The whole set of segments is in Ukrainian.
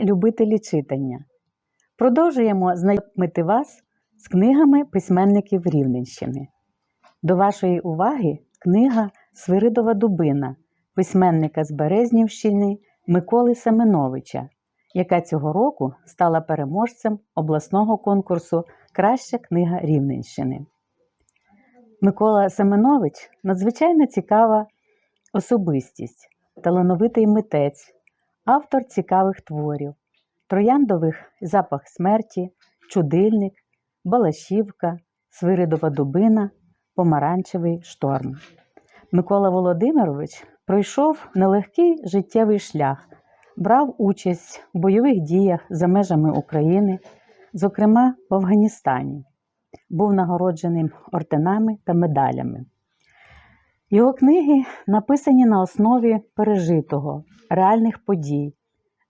любителі читання, продовжуємо знайомити вас з книгами письменників Рівненщини. До вашої уваги книга Свиридова Дубина письменника з Березнівщини Миколи Семеновича, яка цього року стала переможцем обласного конкурсу Краща книга Рівненщини. Микола Семенович надзвичайно цікава особистість, талановитий митець, автор цікавих творів, трояндових запах смерті, чудильник, Балашівка, Свиридова дубина, Помаранчевий шторм. Микола Володимирович пройшов нелегкий життєвий шлях, брав участь в бойових діях за межами України, зокрема в Афганістані. Був нагородженим орденами та медалями. Його книги написані на основі пережитого, реальних подій.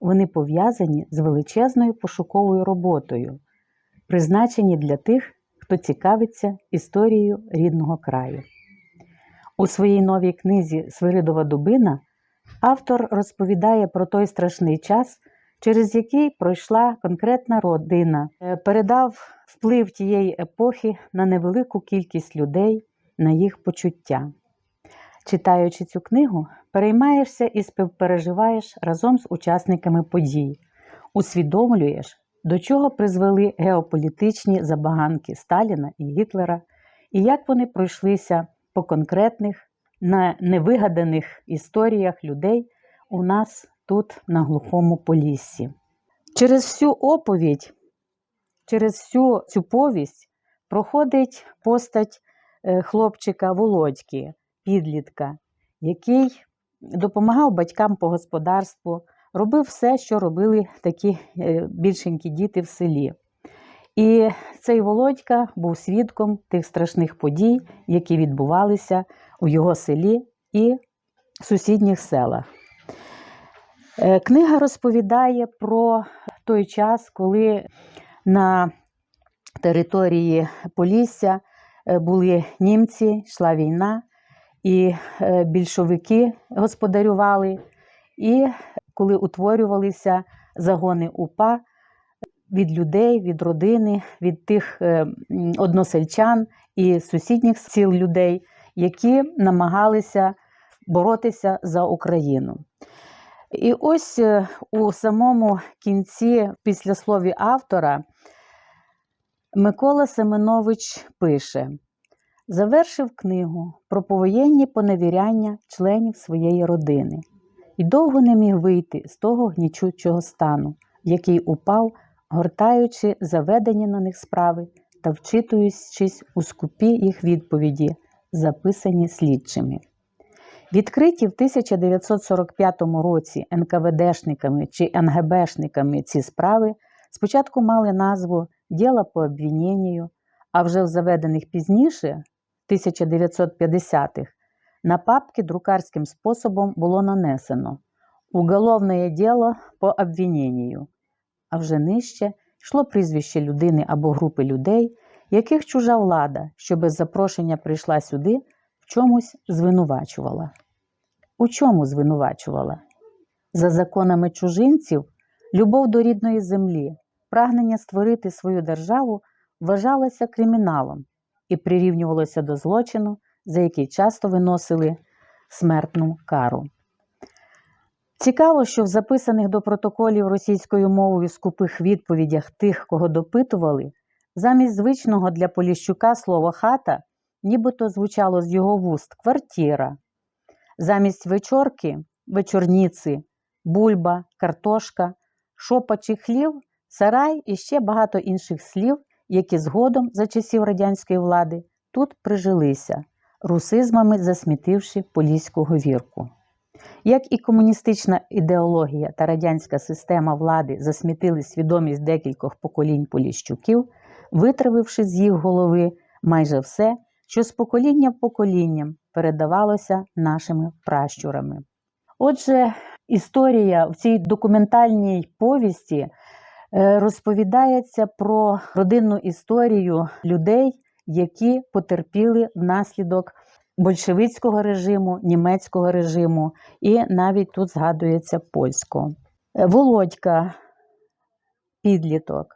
Вони пов'язані з величезною пошуковою роботою, призначені для тих, хто цікавиться історією рідного краю. У своїй новій книзі Свиридова дубина автор розповідає про той страшний час, через який пройшла конкретна родина, е, передав вплив тієї епохи на невелику кількість людей, на їх почуття. Читаючи цю книгу, переймаєшся і співпереживаєш разом з учасниками подій, усвідомлюєш, до чого призвели геополітичні забаганки Сталіна і Гітлера, і як вони пройшлися по конкретних, на невигаданих історіях людей у нас тут, на глухому поліссі. Через всю оповідь, через всю цю повість проходить постать е, хлопчика Володьки, підлітка, який допомагав батькам по господарству, робив все, що робили такі е, більшенькі діти в селі. І цей Володька був свідком тих страшних подій, які відбувалися у його селі і сусідніх селах. Е, книга розповідає про той час, коли на території Полісся е, були німці, йшла війна, і е, більшовики господарювали, і коли утворювалися загони УПА від людей, від родини, від тих е, односельчан і сусідніх сіл людей, які намагалися боротися за Україну. І ось е, у самому кінці, після слові автора, Микола Семенович пише: завершив книгу про повоєнні поневіряння членів своєї родини і довго не міг вийти з того гнічучого стану, в який упав, гортаючи заведені на них справи та вчитуючись у скупі їх відповіді, записані слідчими. Відкриті в 1945 році НКВДшниками чи НГБшниками ці справи спочатку мали назву Діло по обвиненню, а вже в заведених пізніше, 1950-х, на папки друкарським способом було нанесено Уголовне діло по обвиненню, а вже нижче йшло прізвище людини або групи людей, яких чужа влада, що без запрошення прийшла сюди, в чомусь звинувачувала. У чому звинувачувала? За законами чужинців, любов до рідної землі, прагнення створити свою державу вважалося криміналом і прирівнювалося до злочину, за який часто виносили смертну кару. Цікаво, що в записаних до протоколів російською мовою скупих відповідях тих, кого допитували, замість звичного для Поліщука слова хата нібито звучало з його вуст квартира. Замість вечорки вечорніці, бульба, картошка, шопа хлів, сарай і ще багато інших слів, які згодом за часів радянської влади тут прижилися, русизмами засмітивши поліську говірку. Як і комуністична ідеологія та радянська система влади засмітили свідомість декількох поколінь поліщуків, витравивши з їх голови майже все, що з покоління в поколінням передавалося нашими пращурами. Отже, історія в цій документальній повісті розповідається про родинну історію людей, які потерпіли внаслідок большевицького режиму, німецького режиму, і навіть тут згадується польського. Володька підліток.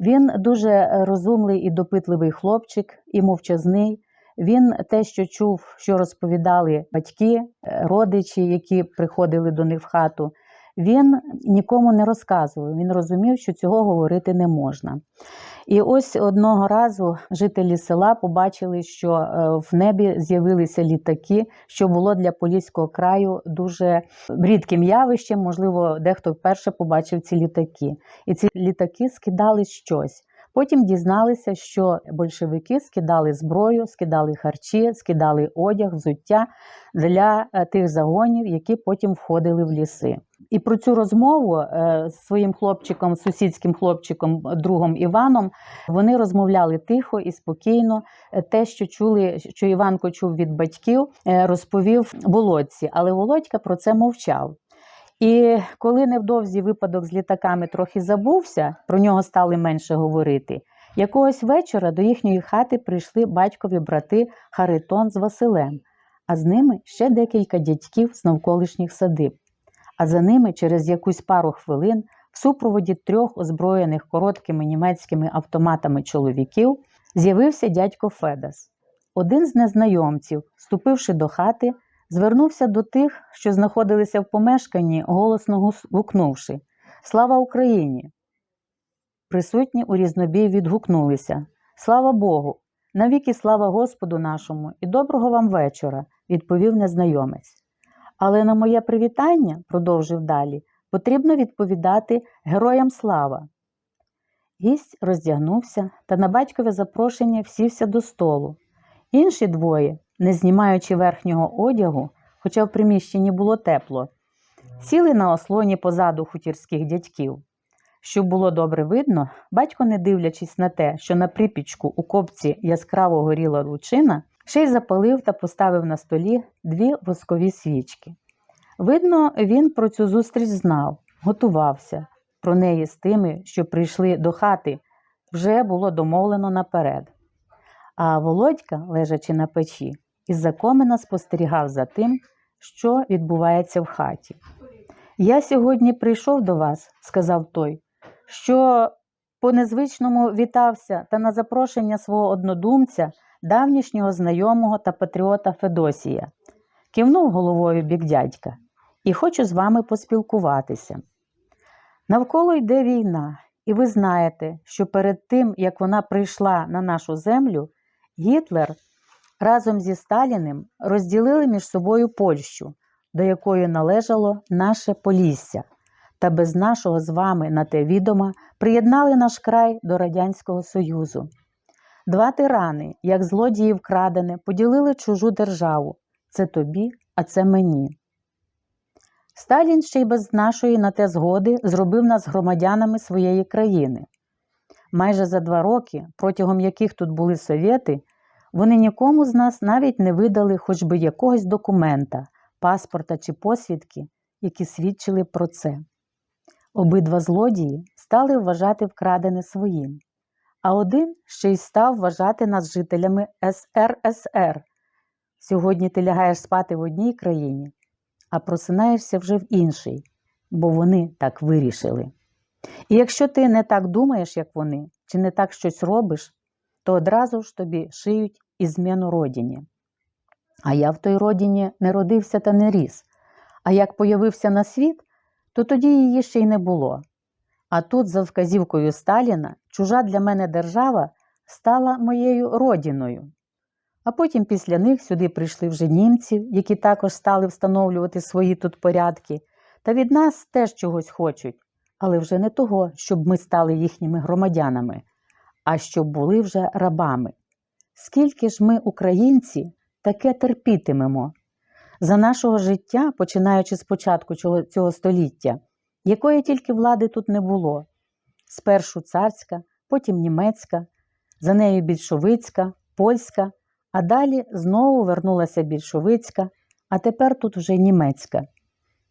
Він дуже е, розумний і допитливий хлопчик, і мовчазний. Він те, що чув, що розповідали батьки, е, родичі, які приходили до них в хату, він нікому не розказував. Він розумів, що цього говорити не можна. І ось одного разу жителі села побачили, що е, в небі з'явилися літаки, що було для Поліського краю дуже рідким явищем. Можливо, дехто вперше побачив ці літаки. І ці літаки скидали щось. Потім дізналися, що большевики скидали зброю, скидали харчі, скидали одяг, взуття для е, тих загонів, які потім входили в ліси. І про цю розмову е, з своїм хлопчиком, сусідським хлопчиком, другом Іваном, вони розмовляли тихо і спокійно. Е, Те, що чули, що Іванко чув від батьків, е, розповів Володці, але Володька про це мовчав. І коли невдовзі випадок з літаками трохи забувся, про нього стали менше говорити. Якогось вечора до їхньої хати прийшли батькові брати Харитон з Василем, а з ними ще декілька дядьків з навколишніх садиб. А за ними через якусь пару хвилин, в супроводі трьох озброєних короткими німецькими автоматами чоловіків, з'явився дядько Федас. Один з незнайомців, вступивши до хати, звернувся до тих, що знаходилися в помешканні, голосно гукнувши Слава Україні! Присутні у різнобій відгукнулися Слава Богу! Навіки слава Господу нашому і доброго вам вечора, відповів незнайомець. Але на моє привітання, продовжив далі, потрібно відповідати героям слава. Гість роздягнувся та на батькове запрошення сівся до столу. Інші двоє, не знімаючи верхнього одягу, хоча в приміщенні було тепло, сіли на ослоні позаду хутірських дядьків. Щоб було добре видно, батько, не дивлячись на те, що на припічку у копці яскраво горіла лучина, ще й запалив та поставив на столі дві воскові свічки. Видно, він про цю зустріч знав, готувався. Про неї з тими, що прийшли до хати, вже було домовлено наперед. А Володька, лежачи на печі, із-за комина спостерігав за тим, що відбувається в хаті. Я сьогодні прийшов до вас, сказав той, що по незвичному вітався та на запрошення свого однодумця, давнішнього знайомого та патріота Федосія. Кивнув головою бік дядька і хочу з вами поспілкуватися. Навколо йде війна, і ви знаєте, що перед тим, як вона прийшла на нашу землю, Гітлер разом зі Сталіним розділили між собою Польщу, до якої належало наше Полісся, та без нашого з вами на те відома приєднали наш край до Радянського Союзу. Два тирани, як злодії вкрадене, поділили чужу державу. Це тобі, а це мені. Сталін ще й без нашої на те згоди зробив нас громадянами своєї країни. Майже за два роки, протягом яких тут були совєти, вони нікому з нас навіть не видали хоч би якогось документа, паспорта чи посвідки, які свідчили про це. Обидва злодії стали вважати вкрадене своїм, а один ще й став вважати нас жителями СРСР. Сьогодні ти лягаєш спати в одній країні, а просинаєшся вже в іншій, бо вони так вирішили. І якщо ти не так думаєш, як вони, чи не так щось робиш, то одразу ж тобі шиють і зміну родині. А я в той родині не родився та не ріс. А як появився на світ, то тоді її ще й не було. А тут, за вказівкою Сталіна, чужа для мене держава стала моєю родиною. А потім після них сюди прийшли вже німці, які також стали встановлювати свої тут порядки, та від нас теж чогось хочуть, але вже не того, щоб ми стали їхніми громадянами, а щоб були вже рабами. Скільки ж ми, українці, таке терпітимемо? За нашого життя, починаючи з початку цього, століття, якої тільки влади тут не було. Спершу царська, потім німецька, за нею більшовицька, польська, а далі знову вернулася більшовицька, а тепер тут вже німецька.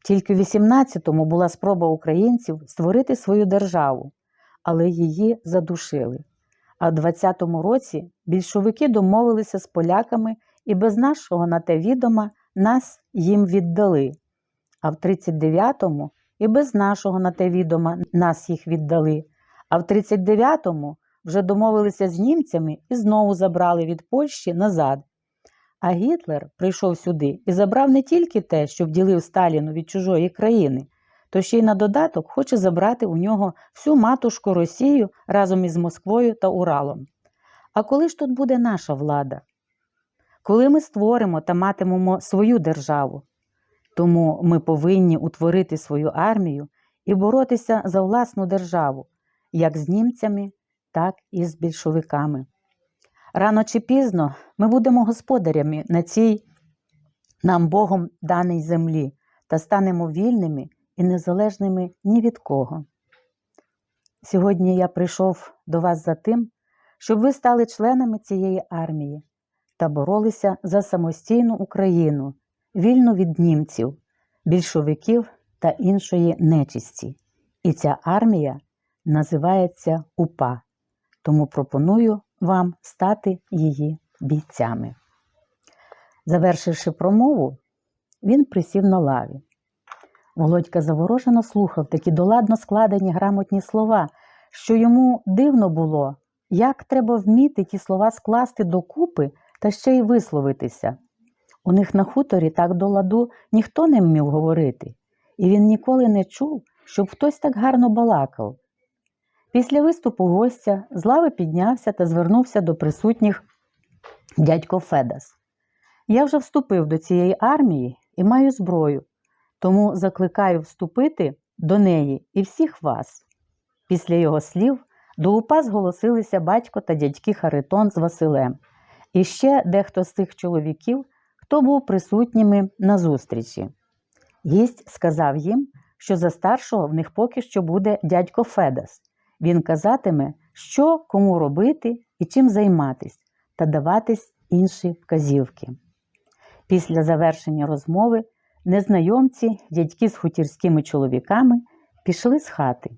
Тільки в 18-му була спроба українців створити свою державу, але її задушили. А в 20-му році більшовики домовилися з поляками і без нашого на те відома нас їм віддали. А в 39-му і без нашого на те відома нас їх віддали. А в 39-му вже домовилися з німцями і знову забрали від Польщі назад. А Гітлер прийшов сюди і забрав не тільки те, що вділив Сталіну від чужої країни, то ще й на додаток хоче забрати у нього всю матушку Росію разом із Москвою та Уралом. А коли ж тут буде наша влада? Коли ми створимо та матимемо свою державу? Тому ми повинні утворити свою армію і боротися за власну державу, як з німцями, так і з більшовиками. Рано чи пізно ми будемо господарями на цій нам Богом даній землі та станемо вільними і незалежними ні від кого. Сьогодні я прийшов до вас за тим, щоб ви стали членами цієї армії та боролися за самостійну Україну, вільну від німців, більшовиків та іншої нечисті. І ця армія називається УПА. Тому пропоную вам стати її бійцями. Завершивши промову, він присів на лаві. Володька заворожено слухав такі доладно складені грамотні слова, що йому дивно було, як треба вміти ті слова скласти докупи та ще й висловитися. У них на хуторі так до ладу ніхто не вмів говорити, і він ніколи не чув, щоб хтось так гарно балакав. Після виступу гостя з лави піднявся та звернувся до присутніх дядько Федас. Я вже вступив до цієї армії і маю зброю, тому закликаю вступити до неї і всіх вас. Після його слів до УПА зголосилися батько та дядьки Харитон з Василем, і ще дехто з тих чоловіків, хто був присутніми на зустрічі. Гість сказав їм, що за старшого в них поки що буде дядько Федас. Він казатиме, що кому робити і чим займатись, та даватись інші вказівки. Після завершення розмови незнайомці, дядьки з хутірськими чоловіками, пішли з хати.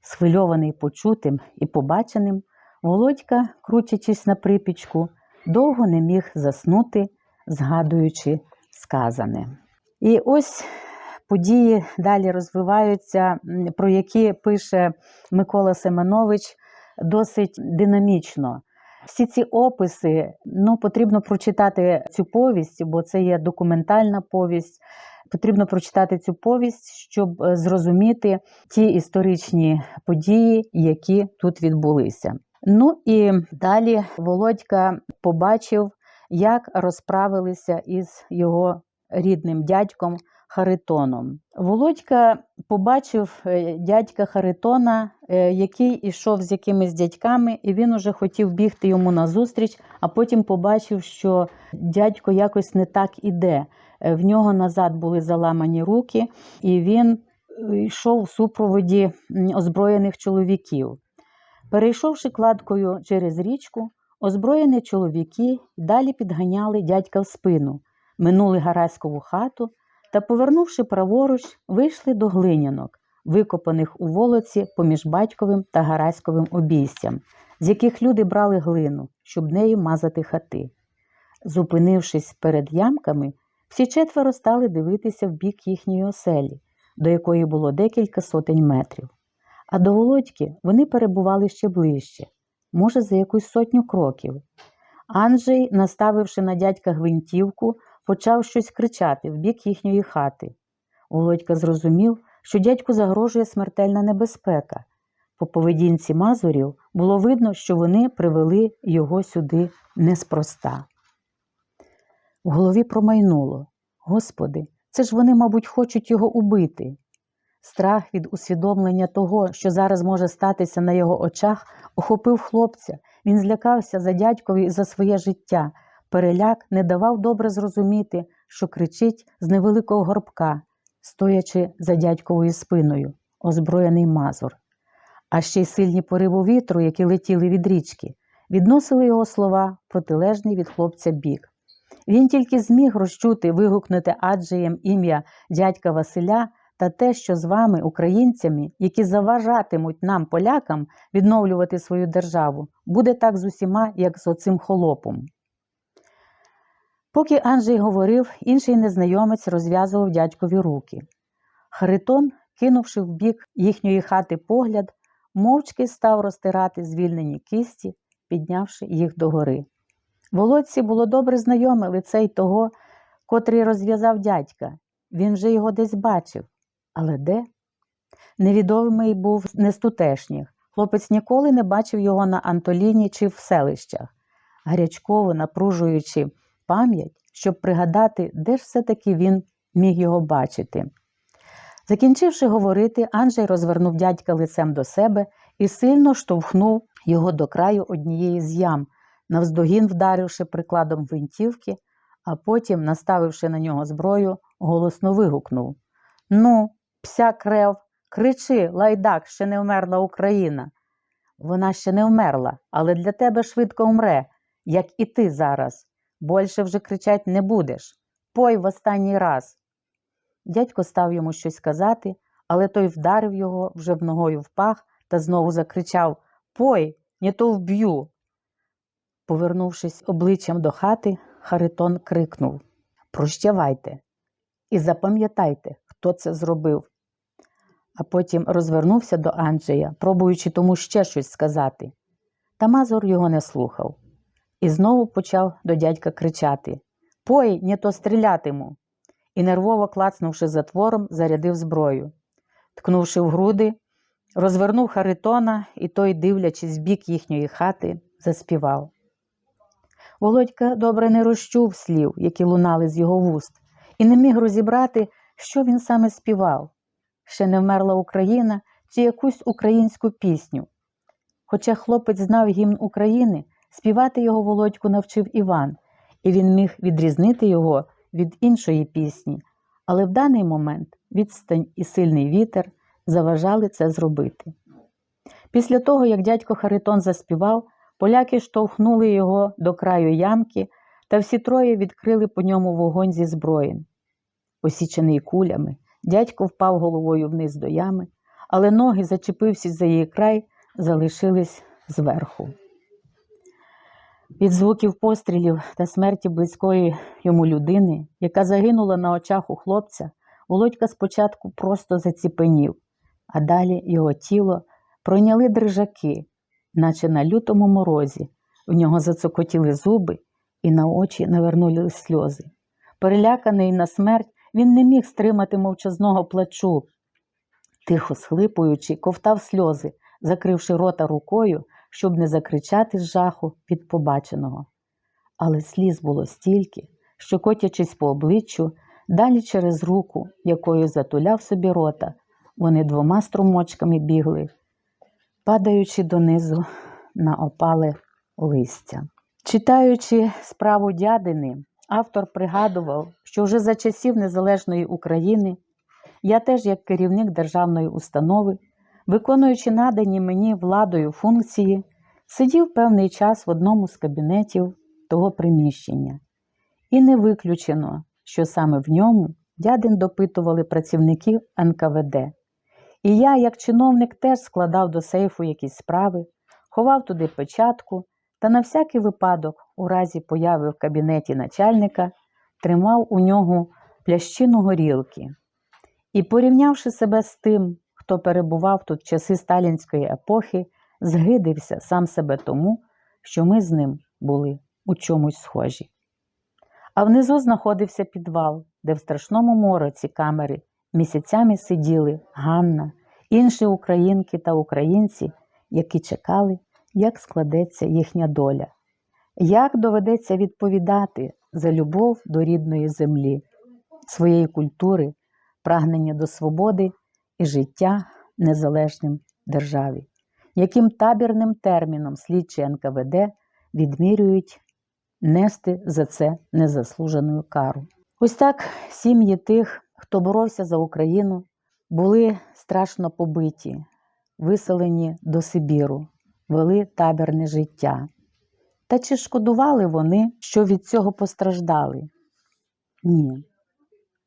Схвильований почутим і побаченим, Володька, крутячись на припічку, довго не міг заснути, згадуючи сказане. І ось події далі розвиваються, про які пише Микола Семенович досить динамічно. Всі ці описи ну, потрібно прочитати цю повість, бо це є документальна повість. Потрібно прочитати цю повість, щоб е, зрозуміти ті історичні події, які тут відбулися. Ну і далі Володька побачив, як розправилися із його рідним дядьком Харитоном. Володька побачив е, дядька Харитона, е, який ішов з якимись дядьками, і він уже хотів бігти йому назустріч, а потім побачив, що дядько якось не так іде. Е, В нього назад були заламані руки, і він йшов у супроводі озброєних чоловіків. Перейшовши кладкою через річку, озброєні чоловіки далі підганяли дядька в спину, минули Гараськову хату та, повернувши праворуч, вийшли до глинянок, викопаних у волоці поміж батьковим та Гараськовим обійстям, з яких люди брали глину, щоб нею мазати хати. Зупинившись перед ямками, всі четверо стали дивитися в бік їхньої оселі, до якої було декілька сотень метрів. А до Володьки вони перебували ще ближче, може, за якусь сотню кроків. Анджей, наставивши на дядька гвинтівку, почав щось кричати в бік їхньої хати. Володька зрозумів, що дядьку загрожує смертельна небезпека. По поведінці мазурів було видно, що вони привели його сюди неспроста. В голові промайнуло. Господи, це ж вони, мабуть, хочуть його убити. Страх від усвідомлення того, що зараз може статися на його очах, охопив хлопця. Він злякався за дядькові і за своє життя. Переляк не давав добре зрозуміти, що кричить з невеликого горбка, стоячи за дядьковою спиною, озброєний мазур. А ще й сильні пориви вітру, які летіли від річки, відносили його слова протилежний від хлопця бік. Він тільки зміг розчути вигукнути аджеєм ім'я дядька Василя та те, що з вами, українцями, які заважатимуть нам, полякам, відновлювати свою державу, буде так з усіма, як з оцим холопом. Поки Анджей говорив, інший незнайомець розв'язував дядькові руки. Харитон, кинувши в бік їхньої хати погляд, мовчки став розтирати звільнені кісті, піднявши їх догори. Володці було добре знайоме лице й того, котрий розв'язав дядька. Він же його десь бачив. Але де? Невідомий був не з тутешніх. Хлопець ніколи не бачив його на Антоліні чи в селищах, гарячково напружуючи пам'ять, щоб пригадати, де ж все-таки він міг його бачити. Закінчивши говорити, Анджей розвернув дядька лицем до себе і сильно штовхнув його до краю однієї з ям, навздогін вдаривши прикладом гвинтівки, а потім, наставивши на нього зброю, голосно вигукнув Ну, пся крев, кричи, лайдак, ще не вмерла Україна. Вона ще не вмерла, але для тебе швидко умре, як і ти зараз. Больше вже кричать не будеш. Пой в останній раз. Дядько став йому щось сказати, але той вдарив його вже в ногою в пах та знову закричав Пой, не то вб'ю. Повернувшись обличчям до хати, Харитон крикнув Прощавайте і запам'ятайте, хто це зробив. А потім розвернувся до Анджея, пробуючи тому ще щось сказати. Та Мазур його не слухав і знову почав до дядька кричати Пой, не то стрілятиму. І нервово клацнувши затвором, зарядив зброю. Ткнувши в груди, розвернув Харитона, і той, дивлячись в бік їхньої хати, заспівав. Володька добре не розчув слів, які лунали з його вуст, і не міг розібрати, що він саме співав. Ще не вмерла Україна чи якусь українську пісню. Хоча хлопець знав гімн України, співати його Володьку навчив Іван, і він міг відрізнити його від іншої пісні, але в даний момент відстань і сильний вітер заважали це зробити. Після того, як дядько Харитон заспівав, поляки штовхнули його до краю ямки, та всі троє відкрили по ньому вогонь зі зброєм. Посічений кулями, дядько впав головою вниз до ями, але ноги, зачепившись за її край, залишились зверху. Від звуків пострілів та смерті близької йому людини, яка загинула на очах у хлопця, Володька спочатку просто заціпенів, а далі його тіло пройняли дрижаки, наче на лютому морозі. В нього зацокотіли зуби і на очі навернули сльози. Переляканий на смерть, він не міг стримати мовчазного плачу. Тихо схлипуючи, ковтав сльози, закривши рота рукою, щоб не закричати з жаху від побаченого. Але сліз було стільки, що, котячись по обличчю, далі через руку, якою затуляв собі рота, вони двома струмочками бігли, падаючи донизу на опале листя. Читаючи справу дядини, автор пригадував, що вже за часів Незалежної України я теж, як керівник державної установи, виконуючи надані мені владою функції, сидів певний час в одному з кабінетів того приміщення. І не виключено, що саме в ньому дядин допитували працівників НКВД. І я, як чиновник, теж складав до сейфу якісь справи, ховав туди печатку та на всякий випадок, у разі появи в кабінеті начальника, тримав у нього плящину горілки. І, порівнявши себе з тим, хто перебував тут в часи сталінської епохи, згидився сам себе тому, що ми з ним були у чомусь схожі. А внизу знаходився підвал, де в страшному мороці камери місяцями сиділи Ганна, інші українки та українці, які чекали, як складеться їхня доля, як доведеться відповідати за любов до рідної землі, своєї культури, прагнення до свободи і життя незалежним державі, яким табірним терміном слідчі НКВД відмірюють нести за це незаслужену кару. Ось так сім'ї тих, хто боровся за Україну, були страшно побиті, виселені до Сибіру, вели табірне життя. Та чи шкодували вони, що від цього постраждали? Ні.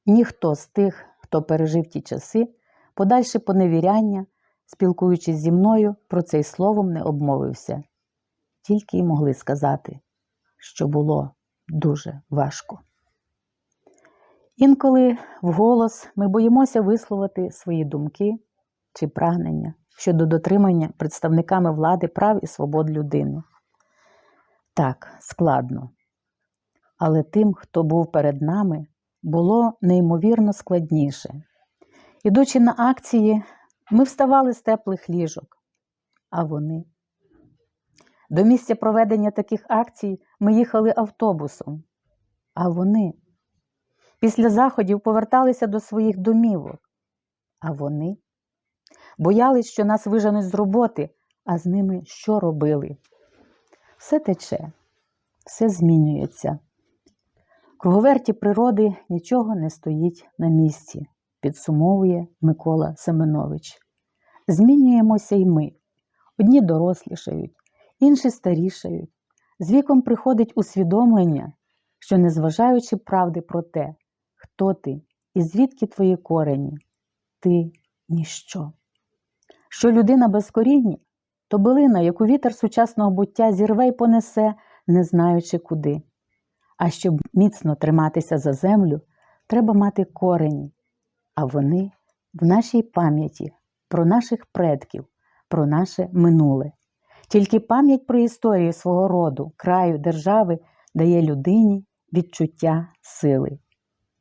Ніхто з тих, хто пережив ті часи, подальше поневіряння, спілкуючись зі мною, про це й словом не обмовився. Тільки й могли сказати, що було дуже важко. Інколи вголос ми боїмося висловити свої думки чи прагнення, щодо дотримання представниками влади прав і свобод людини. Так, складно. Але тим, хто був перед нами, було неймовірно складніше. Ідучи на акції, ми вставали з теплих ліжок, а вони. До місця проведення таких акцій ми їхали автобусом, а вони. Після заходів поверталися до своїх домівок, а вони боялись, що нас виженуть з роботи, а з ними що робили? Все тече, все змінюється. Круговерті природи нічого не стоїть на місці, підсумовує Микола Семенович. Змінюємося й ми. Одні дорослішають, інші старішають. З віком приходить усвідомлення, що, незважаючи правди про те, хто ти і звідки твої корені, ти ніщо. Що людина без коріння, то билина, яку вітер сучасного буття зірве й понесе, не знаючи куди. А щоб міцно триматися за землю, треба мати корені, а вони в нашій пам'яті про наших предків, про наше минуле. Тільки пам'ять про історію свого роду, краю, держави дає людині відчуття сили.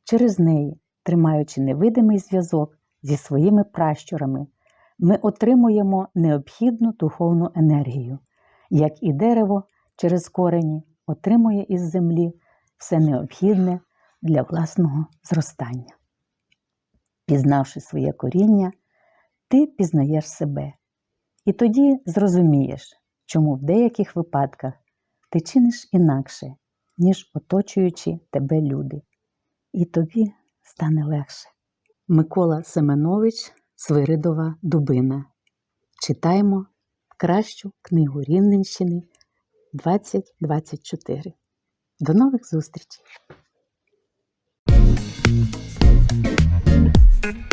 Через неї, тримаючи невидимий зв'язок зі своїми пращурами, ми отримуємо необхідну духовну енергію, як і дерево через корені отримує із землі все необхідне для власного зростання. Пізнавши своє коріння, ти пізнаєш себе, і тоді зрозумієш, чому в деяких випадках ти чиниш інакше, ніж оточуючи тебе люди, і тобі стане легше. Микола Семенович Свиридова Дубина. Читаємо кращу книгу Рівненщини 2024. До нових зустрічей! thank you